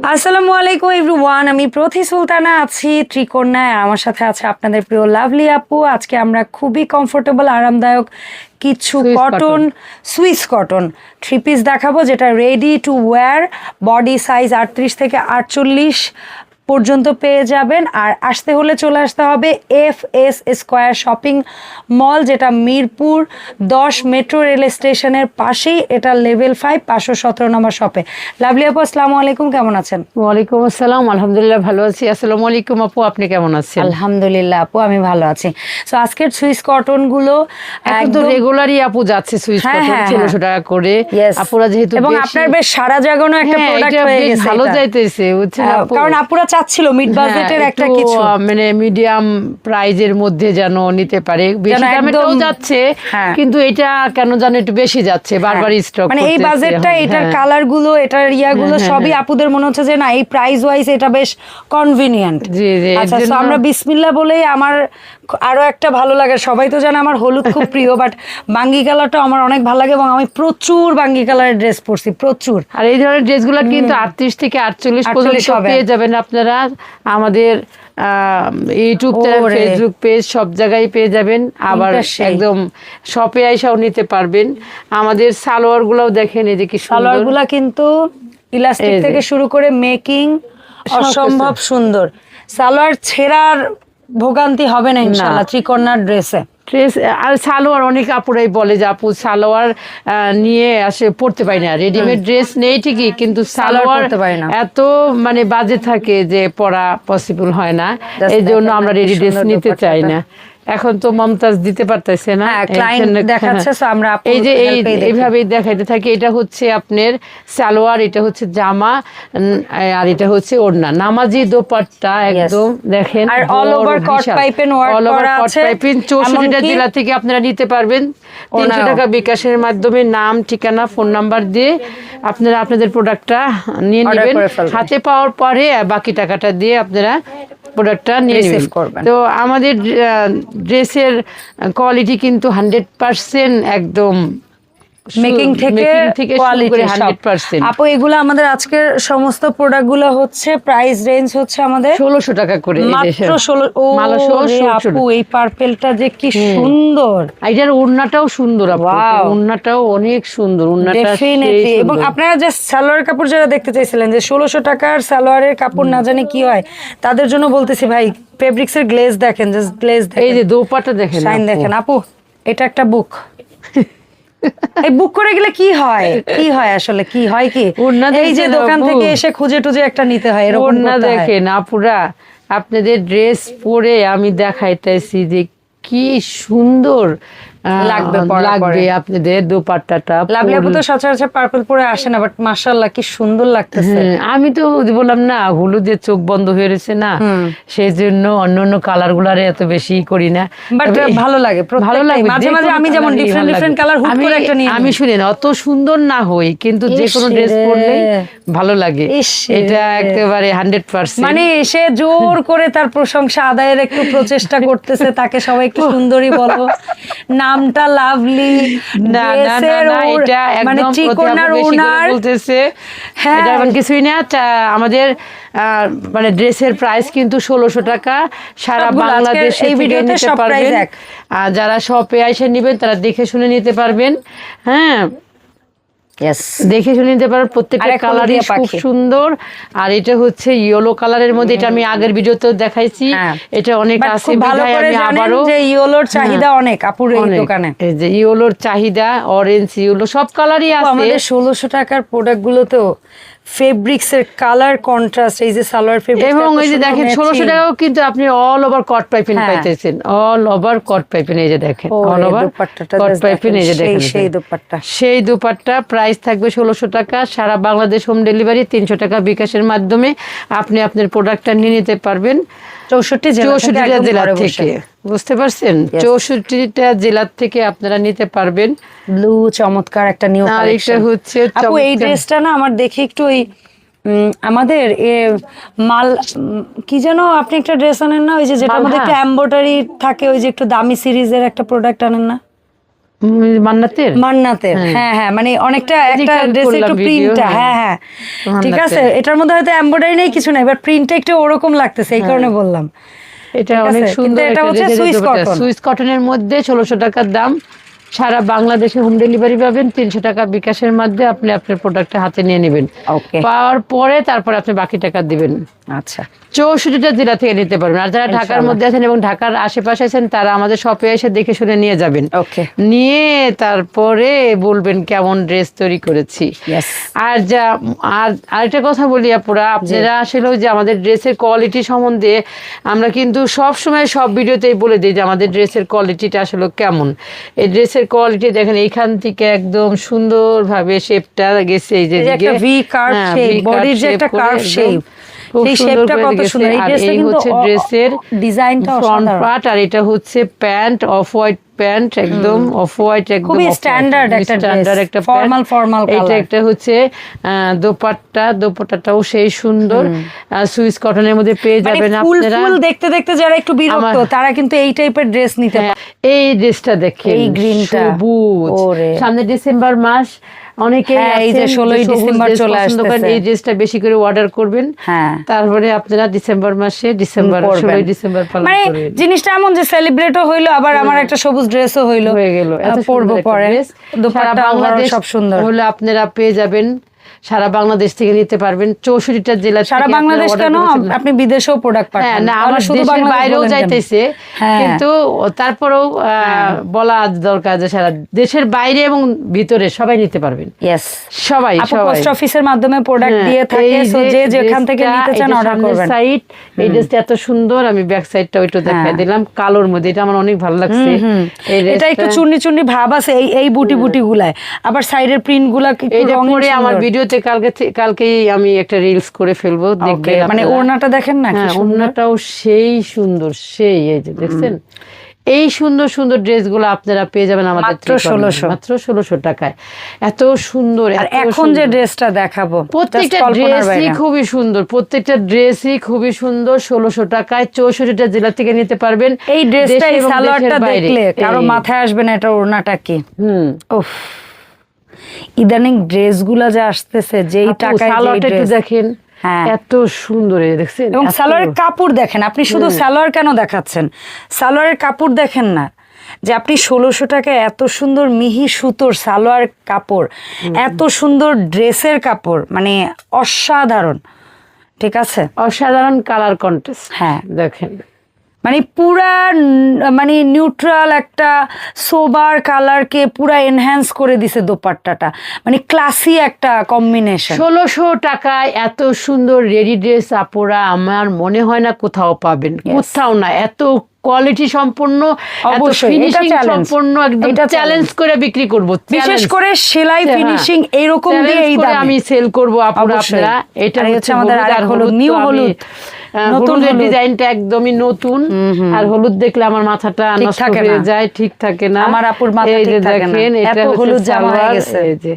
আসসালামু আলাইকুম এভরিওয়ান আমি প্রথি সুলতানা আছি ত্রিকোণায়। আমার সাথে আছে আপনাদের প্রিয় লাভলি আপু। আজকে আমরা খুবই কমফোর্টেবল আরামদায়ক কিছু cotton Swiss cotton three piece দেখাবো যেটা ready to wear body size আটত্রিশ থেকে আটচল্লিশ পর্যন্ত পেয়ে যাবেন। আর আসতে হলে চলে আসতে হবে F S square shopping mall যেটা মিরপুর দশ মেট্রো রেল স্টেশনের পাশেই। এটা লেভেল ফাইভ পাঁচশো সতেরো নম্বর শপে। লাভলি আপু আসসালামু আলাইকুম কেমন আছেন? ওয়ালাইকুম আসসালাম আলহামদুলিল্লাহ ভালো আছি। আসসালামু আলাইকুম আপু আপনি কেমন আছেন? আলহামদুলিল্লাহ আপু আমি ভালো আছি। তো আজকের সুইস কটনগুলো তো রেগুলারই আপু যাচ্ছে সুইচ হ্যাঁ, কটন হ্যাঁ, ষোলোশো টাকা করে। আপুরা যেহেতু এবং আপনার বেশ সারা জাগানো একটা হ্যাঁ, প্রোডাক্ট হয়ে গেছে ভালো যাইতেছে বুঝছেন আপু? কারণ আপুরা চাচ্ছিল মিড হ্যাঁ, বাজেটের একটা কিছু। মানে মিডিয়াম প্রাইজের মধ্যে যেন নিতে পারে। বেশি দামেটাও যাচ্ছে হ্যাঁ। কিন্তু এটা কেন জানো একটু বেশি যাচ্ছে বারবার স্টক মানে এই বাজেটটা এটার কালারগুলো এটার ইয়াগুলো হ্যাঁ, সবই আপুদের মনে হচ্ছে যে না এই প্রাইস ওয়াইজ এটা বেশ কনভিনিয়েন্ট জি, জি, আচ্ছা জন্য- আমরা বিসমিল্লা বলেই আমার আরও একটা ভালো লাগে। সবাই তো জানে আমার হলুদ খুব প্রিয় বাট বাঙ্গি কালারটা আমার অনেক ভালো লাগে এবং আমি প্রচুর বাঙ্গি কালারের ড্রেস পরছি প্রচুর। আর এই ধরনের ড্রেসগুলো কিন্তু আটত্রিশ থেকে আটচল্লিশ 48 পর্যন্ত। পেয়ে যাবেন আপনারা। আমাদের ইউটিউব চ্যানেল ফেসবুক পেজ সব জায়গায় পেয়ে যাবেন। আবার একদম শপে আইসাও নিতে পারবেন। আমাদের সালোয়ার গুলাও দেখেন এই যে কি সালোয়ারগুলা কিন্তু ইলাস্টিক থেকে শুরু করে মেকিং অসম্ভব সুন্দর। সালোয়ার ছেঁড়ার ভোগান্তি হবে না ইনশাল্লাহ ত্রিকন্যার ড্রেসে ড্রেস আর সালোয়ার অনেক আপুরাই বলে যে আপু সালোয়ার আহ, নিয়ে আসে পড়তে পারি না। রেডিমেড ড্রেস নেই ঠিকই কিন্তু সালোয়ার। এত মানে বাজে থাকে যে পরা পসিবল হয় না। এই জন্য আমরা রেডি ড্রেস নিতে চাই না। এখন তো মমতাজ দিতে পারতেছে না। হ্যাঁ, দেখাচ্ছে, হ্যাঁ। আমরা এই যে এই। এইভাবেই দেখাইতে থাকি এটা হচ্ছে আপনার সালোয়ার এটা হচ্ছে জামা আর এটা হচ্ছে ওড়না। নামাজি দোপাট্টা একদম দেখেন আর পাইপেন জেলা থেকে আপনারা নিতে পারবেন। তিনশো ওনাও। টাকা বিকাশের মাধ্যমে নাম ঠিকানা ফোন নাম্বার দিয়ে আপনারা আপনাদের প্রোডাক্টটা নিয়ে নেবেন। হাতে পাওয়ার পরে বাকি টাকাটা দিয়ে আপনারা প্রোডাক্টটা নিয়ে নেবেন করবেন। তো আমাদের ড্রেসের কোয়ালিটি কিন্তু হান্ড্রেড পারসেন্ট একদম মেকিং থেকে কোয়ালিটি করে হান্ড্রেড পার্সেন্ট আপু এগুলো আমাদের আজকের সমস্ত প্রোডাক্টগুলো হচ্ছে প্রাইস রেঞ্জ হচ্ছে আমাদের ষোলোশো টাকা করে মাত্র দেশের। ষোলো ও মালসহ রে 16 আপু এই পার্পেলটা যে কি সুন্দর। এটার ওড়নাটাও সুন্দর আপু. ওড়নাটাও অনেক সুন্দর ওড়নাটা এবং আপনারা যে সালোয়ার কাপড় যারা দেখতে চাইছিলেন যে ষোলোশো টাকার সালোয়ারের কাপড় না জানি কি হয় তাদের জন্য বলতেছি ভাই ফেব্রিক্স এর গ্লেজ দেখেন জাস্ট গ্লেজ এই যে দোপাটা দেখেন আপু। দেখেন। আপু এটা একটা বুক এই বুক করে গেলে কি হয়? কি হয় আসলে? কি হয় কি? এই যে দোকান থেকে এসে খুঁজে টুজে একটা নিতে হয় এরকম না। দেখেন আপুরা আপনাদের ড্রেস পরে আমি দেখাইতেছি যে কি সুন্দর। লাগবে আপনাদের দোপাট্টাটা লাভলি আপু তো সচরাচর পার্পল পরে আসে না বাট মাশাআল্লাহ কি সুন্দর লাগতেছে। হ্যাঁ, আমি তো বললাম না হলুদের চোখ বন্ধ হয়ে রয়েছে না সেই জন্য অন্য অন্য কালার গুলারে এত বেশি করি না। বাট ভালো লাগে ভালো লাগে মাঝে মাঝে আমি যেমন ডিফারেন্ট ডিফারেন্ট কালার হুট করে একটা নিয়ে আমি শুনেন অত সুন্দর না হই কিন্তু যে কোনো ড্রেস পরলে ভালো লাগে। এটা একেবারে হান্ড্রেড পার্সেন্ট মানে সে জোর করে তার প্রশংসা আদায়ের একটু প্রচেষ্টা করতেছে তাকে সবাই একটু সুন্দরী বলো নামটা লাভলি। না না না এটা মানে একদম চিকনার ওনার বলতেছে। হ্যাঁ। এমন কিছুই না। আমাদের আহ, মানে ড্রেসের প্রাইস কিন্তু ষোলোশো টাকা। সারা বাংলাদেশে এই ভিডিওতে নিতে পারবেন। আর যারা শপে এসে নেবেন তারা দেখে শুনে নিতে পারবেন। হ্যাঁ। দেখে শুনে নিতে পারো প্রত্যেকটা কালারই খুব সুন্দর। আর এটা হচ্ছে ইয়েলো কালারের মধ্যে এটা আমি আগের ভিডিওতে দেখাইছি। হ্যাঁ। এটা অনেক আছে ভালো করে জানেন যে ইয়েলোর চাহিদা হ্যাঁ। অনেক আপুর এই দোকানে। এই যে ইয়েলোর চাহিদা অরেঞ্জ ইয়েলো সব কালারই আছে। আমাদের 1600 টাকার প্রোডাক্ট গুলোতেও ফেব্রিক্স এর কালার কন্ট্রাস্ট এই যে সালোয়ার ফেব্রিক এবং এই যে দেখেন ষোলোশো টাকাও কিন্তু আপনি অল ওভার কট পাইপেন হ্যাঁ। পাইতেছেন অল ওভার কট পাইপেন এই যে দেখেন অল ওভার দোপাট্টাটা কট পাইপিং এই যে দেখেন, সেই- দুপাট্টা সেই দোপাট্টা। প্রাইস থাকবে ষোলোশো টাকা সারা বাংলাদেশ হোম ডেলিভারি তিনশো টাকা বিকাশের মাধ্যমে আপনি আপনার প্রোডাক্টটা নিয়ে নিতে পারবেন চৌষট্টি চৌষট্টিটা জেলার থেকে। বুঝতে পারছেন? চৌষট্টিটা জেলার থেকে আপনারা নিতে পারবেন। ব্লু চমৎকার একটা নিউ আর এটা হচ্ছে আপু এই ড্রেসটা না আমার দেখে একটু ওই উম, আমাদের এ মাল কি যেন আপনি একটা ড্রেস আনেন না? ওই যে যেটার মধ্যে একটা একটু থাকে ওই যে একটু দামি সিরিজের একটা প্রোডাক্ট আনেন না? মান্নাতের? মান্নাতের হ্যাঁ। হ্যাঁ মানে অনেকটা একটা ড্রেস একটু প্রিন্টটা হ্যাঁ। হ্যাঁ হ্যাঁ। ঠিক আছে এটার মধ্যে হয়তো এমব্রয়ডারি নেই কিছু নেই বাট প্রিন্টটা একটু ওরকম লাগতেছে এই কারণে বললাম। এটা অনেক সুন্দর এটা হচ্ছে সুইস কটন। সুইস কটনের মধ্যে ষোলোশো টাকার দাম। সারা বাংলাদেশে হোম ডেলিভারি পাবেন তিনশো টাকা বিকাশের মধ্যে আপনি আপনার প্রোডাক্টটা হাতে নিয়ে নেবেন। পাওয়ার পরে তারপরে আপনি বাকি টাকা দিবেন। আচ্ছা। চৌষট্টিটা জেলা থেকে নিতে পারবেন। আর যারা ঢাকার মধ্যে আছেন এবং ঢাকার আশেপাশে আছেন তারা আমাদের শপে এসে দেখে শুনে নিয়ে যাবেন। ওকে। নিয়ে তারপরে বলবেন কেমন ড্রেস তৈরি করেছি। আর যা আর আরেকটা কথা বলি আপুরা আপনারা আসলে যে আমাদের ড্রেসের কোয়ালিটি সম্বন্ধে আমরা কিন্তু সব সময় সব ভিডিওতেই বলে দিই যে আমাদের ড্রেসের কোয়ালিটিটা আসলে কেমন। এই ড্রেসের কোয়ালিটি দেখেন এইখান থেকে একদম সুন্দরভাবে শেপটা গেছে এই যে এই যে একটা দিকে। V curve হ্যাঁ, shape, V body র যে একটা shape করে সেই সুন্দর shape টা করে কত সুন্দর। এই আর dress টা এই কিন্তু ড্রেসের ডিজাইনটা ফ্রন্ট পার্ট আর এটা হচ্ছে প্যান্ট অফ হোয়াইট প্যান্ট একদম অফ হোয়াইট একদম খুবই off-white, একটা dress, একটা pant। formal এটা একটা হচ্ছে দোপাট্টা দোপাট্টাটাও সেই সুন্দর। সুইস কটনের মধ্যে পেয়ে মানে যাবেন আপনারা। ফুল দেখতে দেখতে যারা একটু বিরক্ত তারা কিন্তু এই টাইপের ড্রেস নিতে হ্যাঁ, পারে এই ড্রেসটা দেখেন এই greenটা। সবুজ। সামনে ডিসেম্বর মাস অনেকে হ্যাঁ, এই যে 16ই ডিসেম্বর চলে আসতেছে। এই ড্রেসটা বেশি করে অর্ডার করবেন। হ্যাঁ। তারপরে আপনারা ডিসেম্বর মাসে ডিসেম্বর পরবেন। ষোলোই ডিসেম্বর পালন মানে করবেন জিনিসটা এমন যে সেলিব্রেটও হইল আবার আমার একটা সবুজ ড্রেসও হইল। হয়ে গেল। এত পরবো পরে। দোপাট্টা বাংলাদেশ সব সুন্দর। হলে আপনারা পেয়ে যাবেন সারা বাংলাদেশ থেকে নিতে পারবেন। চৌষট্টিটা জেলা সারা বাংলাদেশ কেন? আপনি বিদেশেও প্রোডাক্ট হ্যাঁ পাঠান না তাহলে শুধু বাইরেও যাইতেছে। হ্যাঁ। কিন্তু তারপরেও আহ, বলা দরকার যে সারা দেশের বাইরে এবং ভিতরে সবাই নিতে পারবেন। ইয়েস সবাই সবাই। পোস্ট অফিসের মাধ্যমে প্রোডাক্ট হ্যাঁ, দিয়ে থাকে so যে যেখান থেকে নিতে চান অর্ডার করবেন। সাইড এই ড্রেসটা এত সুন্দর আমি ব্যাক সাইডটা ওইটা দেখাই হ্যাঁ। দিলাম কালোর মধ্যে এটা আমার অনেক ভালো লাগছে। এটা একটু চুন্নি চুন্নি ভাব আছে এই এই বুটি বুটি গুলায় আবার সাইডের প্রিন্টগুলা রঙিন পরে আমার সুন্দর। ভিডিওতে কালকে কালকেই আমি একটা রিলস করে ফেলব Okay, মানে। ওড়নাটা দেখেন না? হ্যাঁ। ওড়নাটাও সেই সুন্দর সেই এই যে দেখছেন? এই সুন্দর সুন্দর ড্রেসগুলো আপনারা পেয়ে যাবেন আমাদের মাত্র ত্রিকর্ণে। 1600 মাত্র ষোলোশো টাকায়। এত সুন্দর আর এখন যে ড্রেসটা দেখাবো প্রত্যেকটা ড্রেসই খুবই সুন্দর প্রত্যেকটা ড্রেসই খুবই সুন্দর ষোলোশো টাকায় চৌষট্টিটা জেলা থেকে নিতে পারবেন। এই ড্রেসটা এই সালোয়ারটা দেখলে কারও মাথায় আসবে না এটা ওড়নাটা কি? হুম। উফ। ইদানিং ড্রেসগুলা যে আসতেছে যেই টাকায়। দেখেন হ্যাঁ। এত সুন্দর দেখছেন এবং সালোয়ারের কাপড় দেখেন আপনি শুধু সালোয়ার কেন দেখাচ্ছেন সালোয়ারের কাপড় দেখেন না যে আপনি ষোলোশো টাকা এত সুন্দর মিহি সুতোর সালোয়ার কাপড় এত সুন্দর ড্রেসের কাপড় মানে অসাধারণ ঠিক আছে অসাধারণ কালার কন্টেস্ট হ্যাঁ। দেখেন মানে পুরা মানে নিউট্রাল একটা সোবার কালারকে পুরা এনহ্যান্স করে দিছে দোপাট্টাটা। মানে ক্লাসি একটা কম্বিনেশন ষোলোশো টাকায় এত সুন্দর রেডি ড্রেস আপোরা আমার মনে হয় না কোথাও পাবেন। কোথাও না এত কোয়ালিটি সম্পূর্ণ ফিনিশিং। একদম চ্যালেঞ্জ করে বিক্রি করব। বিশেষ করে সেলাই ফিনিশিং এইরকম দিয়ে এই দামে। আমি সেল করব আপনারা এটা হচ্ছে আমাদের আর আরেক হলুদ, নতুন ডিজাইনটা একদমই নতুন। আর হলুদ দেখলে আমার মাথাটা নষ্ট হয়ে যায় ঠিক থাকে না। আমার আপুর মাথা ঠিক থাকে না। দেখেন এটা এত হলুদ জামা হয়ে গেছে। এই যে।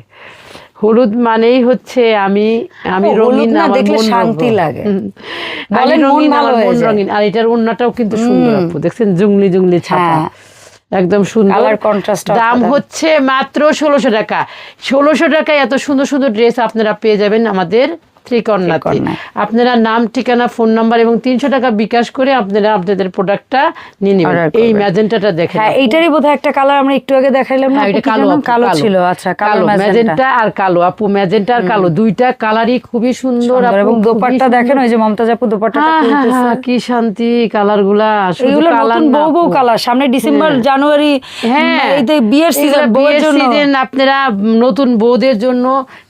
হলুদ মানেই হচ্ছে আমি আমি রঙিন না দেখলে শান্তি। লাগে। আমি মন রঙিন, ভালো আমার হয়ে মন। রঙিন। আর এটার ওন্নাটাও কিন্তু সুন্দর আপু দেখছেন? জুংলি জুংলি ছাপা। হ্যাঁ। একদম সুন্দর। দাম হচ্ছে মাত্র ষোলোশো টাকা। ষোলোশো টাকায় এত সুন্দর সুন্দর ড্রেস আপনারা পেয়ে যাবেন আমাদের ত্রিকর্ণাতে আপনারা নাম ঠিকানা ফোন নাম্বার এবং তিনশো টাকা বিকাশ করে আপনারা আপনাদের প্রোডাক্টটা নিয়ে নেবেন। এই ম্যাজেন্টাটা দেখেন হ্যাঁ এইটারই বোধহয় একটা কালার আমরা একটু আগে দেখাইলাম না হ্যাঁ, এটা কালো কালো ছিল আচ্ছা কালো ম্যাজেন্টা। আর কালো। আপু ম্যাজেন্টা আর কালো। দুইটা কালারই খুবই সুন্দর এবং দোপাট্টা দেখেন ওই যে মমতাজ আপু দোপাট্টাটা হ্যাঁ, হ্যাঁ, হ্যাঁ, কি শান্তি কালারগুলা শুধু এগুলো নতুন বউ বউ কালার সামনে ডিসেম্বর জানুয়ারি হ্যাঁ এই বিয়ের সিজন বউয়ের বিয়ের জন্য। আপনারা নতুন বউদের জন্য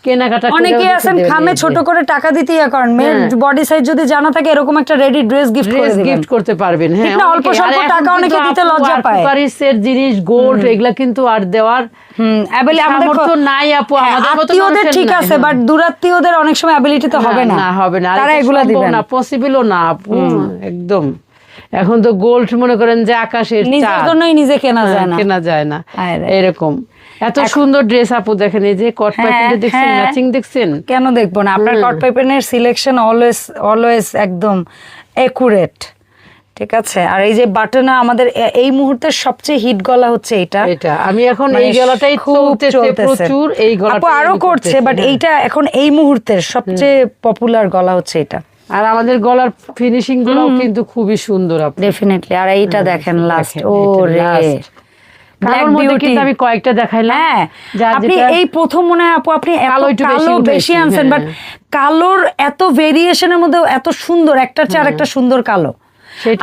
কেনাকাটা অনেকে আছেন খামে ছোট করে টাকা দিতে ইয়া করেন মেয়ের বডি সাইজ যদি জানা থাকে এরকম একটা রেডি ড্রেস গিফট করে দিবেন। গিফট করতে পারবেন হ্যাঁ অল্প স্বল্প টাকা অনেকে দিতে লজ্জা পায়। কুকারিসের জিনিস গোল্ড এগুলা কিন্তু আর দেওয়ার নাই আপু হ্যাঁ, আমাদের ঠিক আছে। বাট দূরাত্মীয়দের অনেক সময় অ্যাবিলিটি তো হবে না। না হবে না। তারা এগুলা দিবেন। না পসিবলও না আপু একদম। এখন তো গোল্ড মনে করেন যে আকাশের নিজের। জন্যই নিজে কেনা যায় না। কেনা যায় না। এরকম। এত সুন্দর ড্রেস আপু দেখেন এই যে কট হ্যাঁ, প্যাকেটে দেখছেন হ্যাঁ। ম্যাচিং দেখছেন? কেন দেখব না? আপনার কট পেপেনের সিলেকশন অলওয়েজ অলওয়েজ একদম একুরেট ঠিক আছে? আর এই যে বাটনা আমাদের এই মুহূর্তের সবচেয়ে হিট গলা হচ্ছে এটা এটা আমি এখন মানে এই গলাটাই খুব চলতেছে। প্রচুর এই আপু গলাটা আরও করছে বাট এইটা এখন এই মুহূর্তের সবচেয়ে পপুলার গলা হচ্ছে এটা। আর আমাদের গলার ফিনিশিংগুলো কিন্তু খুবই সুন্দর আপু। ডেফিনেটলি আর এইটা দেখেন লাস্ট ও রে। কালোর মধ্যে কিন্তু আমি কয়েকটা দেখাইলাম হ্যাঁ আপনি এই প্রথম মনে হয় আপু আপনি কালো বেশি আনছেন বাট হ্যাঁ। কালোর এত ভেরিয়েশনের মধ্যে এত সুন্দর একটার চেয়ে আরেকটা সুন্দর কালো।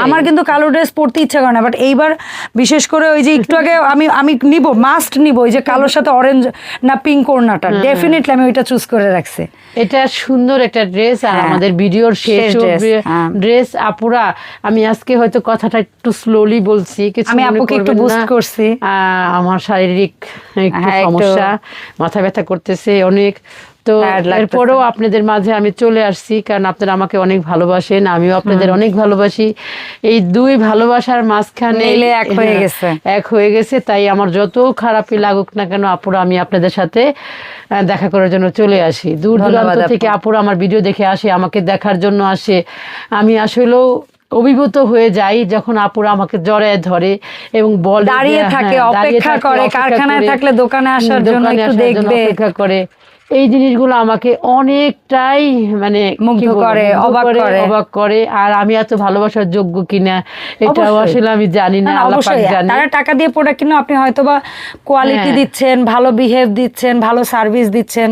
আমার কিন্তু কালো ড্রেস পরতে ইচ্ছা করে না বাট এইবার বিশেষ করে ওই যে একটু আগে আমি আমি নিব মাস্ট নিব ওই যে কালোর সাথে অরেঞ্জ না পিঙ্ক ওড়নাটা ডেফিনেটলি আমি ওইটা চুজ করে রাখছি এটা সুন্দর একটা ড্রেস আর হ্যাঁ। আমাদের ভিডিওর শেষ শেষ হ্যাঁ। ড্রেস আপুরা আমি আজকে হয়তো কথাটা একটু স্লোলি বলছি কিছু আমি আপুকে একটু না। করছি। আহ, আমার শারীরিক হ্যাঁ, একটু- সমস্যা মাথা ব্যথা করতেছে অনেক তো। এরপরেও আপনাদের মাঝে আমি চলে আসছি কারণ আপনারা আমাকে অনেক ভালোবাসেন আমিও আপনাদের অনেক ভালোবাসি। এই দুই ভালোবাসার মাঝখানে এক হয়ে হ্যাঁ, গেছে। এক হয়ে গেছে তাই আমার যত খারাপই লাগুক না কেন আপুরা আমি আপনাদের সাথে দেখা করার জন্য চলে আসি। দূর দূরান্ত থেকে আপুরা আমার ভিডিও দেখে আসে আমাকে দেখার জন্য আসে। আমি আসলেও অভিভূত হয়ে যাই যখন আপুরা আমাকে জড়ায় ধরে এবং বলে দাঁড়িয়ে হ্যাঁ, থাকে, অপেক্ষা করে, কারখানায় থাকলে দোকানে আসার জন্য একটু দেখবে। অপেক্ষা করে। এই জিনিসগুলো আমাকে অনেকটাই মানে মুগ্ধ করে, অবাক করে। অবাক করে আর আমি এত ভালোবাসার যোগ্য কিনা অবশ্যই। আসলে আমি জানি না অবশ্যই তারা টাকা দিয়ে প্রোডাক্ট কিনে আপনি হয়তো বা কোয়ালিটি হ্যাঁ। দিচ্ছেন ভালো বিহেভ দিচ্ছেন ভালো সার্ভিস দিচ্ছেন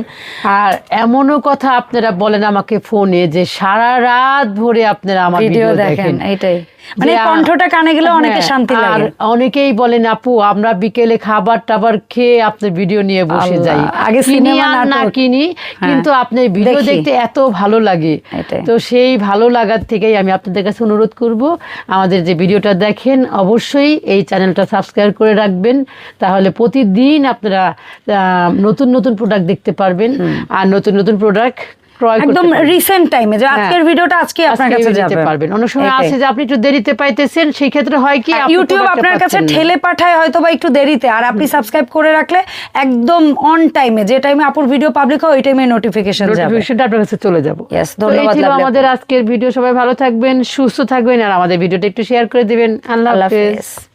আর এমনও কথা আপনারা বলেন আমাকে ফোনে যে সারা রাত ভরে আপনারা আমার ভিডিও দেখেন এইটাই মানে কণ্ঠটা কানে গেলে অনেকে হ্যাঁ, শান্তি আর লাগে অনেকেই বলেন আপু আমরা বিকেলে খাবার টাবার খেয়ে আপনার ভিডিও নিয়ে বসে যাই আগে সিনেমা না নাটক। কিনি কিন্তু আপনার ভিডিও দেখতে এত ভালো লাগে। তো সেই ভালো লাগার থেকেই আমি আপনাদের কাছে অনুরোধ করব আমাদের যে ভিডিওটা দেখেন অবশ্যই এই চ্যানেলটা সাবস্ক্রাইব করে রাখবেন তাহলে প্রতিদিন আপনারা আহ, নতুন নতুন প্রোডাক্ট দেখতে পারবেন। আর নতুন নতুন প্রোডাক্ট ক্রয় একদম রিসেন্ট টাইমে যে আজকের ভিডিওটা আজকে আপনার কাছে যাবে। পারবেন। অনেক সময় আছে যে আপনি একটু দেরিতে পাইতেছেন সেই ক্ষেত্রে হয় কি ইউটিউব আপনার কাছে ঠেলে পাঠায় হয়তো বা একটু দেরিতে আর আপনি সাবস্ক্রাইব করে রাখলে একদম অন টাইমে যে টাইমে আপুর ভিডিও পাবলিক হয় ওই টাইমে নোটিফিকেশন যাবে। নোটিফিকেশনটা আপনার কাছে চলে যাব। ধন্যবাদ। আমাদের আজকের ভিডিও সবাই ভালো থাকবেন সুস্থ থাকবেন আর আমাদের ভিডিওটা একটু শেয়ার করে দিবেন। আল্লাহ হাফেজ।